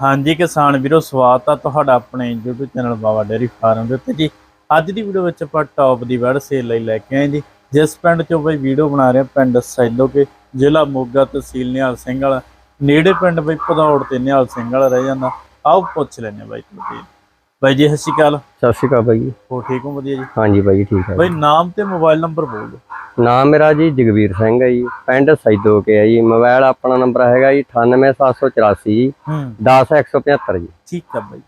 ਹਾਂਜੀ ਕਿਸਾਨ ਵੀਰੋ ਸਵਾਗਤ ਆ ਤੁਹਾਡਾ ਆਪਣੇ YouTube channel Baba dairy farm ਦੇ ਉੱਤੇ। ਜੀ ਅੱਜ ਦੀ ਵੀਡੀਓ ਵਿੱਚ ਆਪਾਂ ਟੌਪ ਦੀ ਵੜ ਸੇਲ ਲਈ ਲੈ ਕੇ ਆਏ ਜੀ। ਜਿਸ ਪਿੰਡ ਚੋਂ ਬਈ ਵੀਡੀਓ ਬਣਾ ਰਹੇ ਪਿੰਡ ਸੈਦੋਕੇ ਜ਼ਿਲ੍ਹਾ ਮੋਗਾ ਤਹਿਸੀਲ ਨਿਹਾਲ ਸਿੰਘ ਵਾਲਾ। ਨੇੜੇ ਪਿੰਡ ਬਈ ਭਦੌੜ ਤੇ ਨਿਹਾਲ ਸਿੰਘ ਵਾਲਾ ਰਹਿ ਜਾਂਦਾ। ਆਓ ਪੁੱਛ ਲੈਨੇ ਬਾਈ ਤੁਹਾਡੇ। ਬਾਈ ਜੀ ਸਤਿ ਸ਼੍ਰੀ ਅਕਾਲ। ਸਤਿ ਸ਼੍ਰੀ ਅਕਾਲ ਬਾਈ ਜੀ। ਹੋ ਠੀਕ ਹੋ? ਵਧੀਆ ਜੀ? ਹਾਂਜੀ ਬਾਈ ਜੀ, ਠੀਕ ਹੈ ਬਾਈ ਨਾਮ ਤੇ ਮੋਬਾਈਲ ਨੰਬਰ ਬੋਲ ਦਿਓ। ਨਾਮ ਮੇਰਾ ਜੀ ਜਗਵੀਰ ਸਿੰਘ ਹੈ ਜੀ ਪਿੰਡ ਸੈਦੋ ਕੇ ਹੈ ਜੀ ਮੋਬਾਈਲ ਆਪਣਾ ਨੰਬਰ ਹੈਗਾ ਜੀ 98784 ਜੀ ਹੂੰ। 10175 ਜੀ। ਠੀਕ ਆ ਬਾਈ।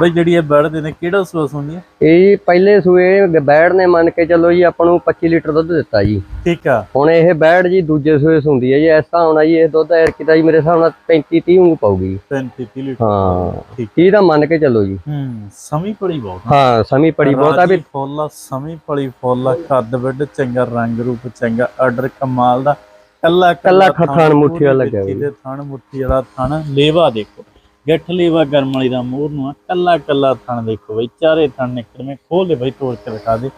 ਬਾਈ ਜਿਹੜੀ ਇਹ ਵੜ ਦੇ ਨੇ ਕਿਹੜਾ ਸੋਸ ਹੁੰਦੀ ਹੈ ਇਹ ਜੀ ਪਹਿਲੇ ਸੂਏ ਬੈੜ ਨੇ ਮੰਨ ਕੇ ਚੱਲੋ ਜੀ ਆਪਾਂ ਨੂੰ 25 ਲੀਟਰ ਦੁੱਧ ਦਿੱਤਾ ਜੀ। ਠੀਕ ਆ। ਹੁਣ ਇਹ ਬੈੜ ਜੀ ਦੂਜੇ ਸੂਏ ਹੁੰਦੀ ਹੈ ਜੀ ਇਸ ਤਰ੍ਹਾਂ ਹੋਣਾ ਜੀ ਇਹ ਦੁੱਧ ਐਰ ਕਿਤਾ ਜੀ ਮੇਰੇ ਹਿਸਾਬ ਨਾਲ 35 30 ਵਾਂਗੂ ਪਾਊਗੀ ਜੀ। 35 30 ਲੀਟਰ। ਹਾਂ ਠੀਕ। ਇਹ ਤਾਂ ਮੰਨ ਕੇ ਚੱਲੋ ਜੀ। ਹੂੰ ਸਮੀ ਪੜੀ ਬਹੁਤ ਹਾਂ ਸਮੀ ਪੜੀ ਬਹੁਤ ਆ ਵੀ ਫੁੱਲ ਸਮੀ ਪਲੀ ਫੁੱਲ ਕੱਦ ਵੱਡ ਚੰਗਾ ਰੰਗ ਰੂਪ ਚੰਗਾ ਆਰਡਰ ਕਮਾਲ ਦਾ। ਕੱਲਾ ਕੱਲਾ ਥਣ ਮੁੱਠੀ ਵਾਲਾ ਲੱਗਿਆ ਦੇ ਥਣ ਮੁੱਠੀ ਵਾਲਾ ਥਣ ਲੇਵਾ ਦੇਖੋ। ਗੱਠ ਲੇਵਾ ਗਰਮ ਵਾਲੀ ਦਾ ਮੂਰ ਨੂੰ ਆ ਕੱਲਾ ਕੱਲਾ ਥਣ ਦੇਖੋ ਬਈ ਚਾਰੇ ਥਣ ਨਿਕਲਵੇਂ ਖੋਲ ਦੇ ਬਈ ਤੋੜ ਕੇ ਦਿਖਾ ਦੇ।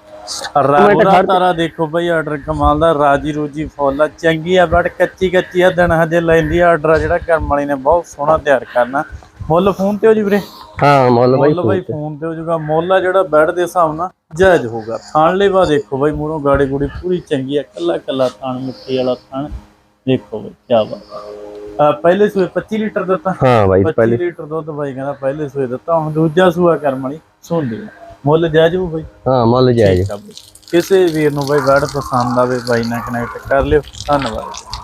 ਰਾਗੋਰਾ ਤਾਰਾ ਦੇਖੋ ਬਈ ਆਰਡਰ ਕਮਾਲ ਦਾ ਰਾਜੀ ਰੂਜੀ ਫੁੱਲ ਆ ਚੰਗੀ ਆ ਬੜ ਕੱਚੀ ਕੱਚੀ ਆ ਦਿਨ ਹਜੇ ਲੈਂਦੀ ਆ ਆਰਡਰ ਜਿਹੜਾ ਕਰਮ ਵਾਲੀ ਨੇ ਬਹੁਤ ਸੋਹਣਾ ਤਿਆਰ ਕਰਨਾ। ਮੁੱਲ ਫੋਨ ਤੇ ਹੋ ਜੀ ਵੀਰੇ? ਹਾਂ ਮੁੱਲ ਬਾਈ ਮੁੱਲ ਬਾਈ ਫੋਨ ਤੇ। ਹੋ ਜਾਊਗਾ ਮੁੱਲ ਆ ਜਿਹੜਾ ਬੈੱਡ ਦੇ ਹਿਸਾਬ ਨਾਲ ਜਾਇਜ਼ ਹੋਊਗਾ। ਥਾਣ ਲੇਵਾ ਦੇਖੋ ਬਾਈ ਮੂਰੋਂ ਗਾੜੀ ਗੁੜੀ ਪੂਰੀ ਚੰਗੀ ਆ ਕੱਲਾ ਕੱਲਾ ਥਾਣ ਮਿੱਟੀ ਵਾਲਾ ਥਾਣ। ਦੇਖੋ ਬਾਈ ਕੀ ਬਾਤ ਪਹਿਲੇ ਸੂਏ 25 ਲੀਟਰ ਦਿੱਤਾ। ਹਾਂ ਬਾਈ 25 ਲੀਟਰ ਦੁੱਧ ਬਾਈ ਕਹਿੰਦਾ ਪਹਿਲੇ ਸੂਏ ਦਿੱਤਾ ਹੁਣ ਦੂਜਾ ਸੂਆ ਕਰਮ ਵਾਲੀ ਸੁਣ ਲਿਓ ਮੁੱਲ ਜਾਇਜ਼ ਹੋਊ ਬਾਈ? ਹਾਂ ਮੁੱਲ ਜਾਇਜ਼। ਕਿਸੇ ਵੀਰ ਨੂੰ ਬਾਈ ਬੈੱਡ ਪਸੰਦ ਆਵੇ ਬਾਈ ਨਾਲ ਕਨੈਕਟ ਕਰ ਲਿਓ। ਧੰਨਵਾਦ।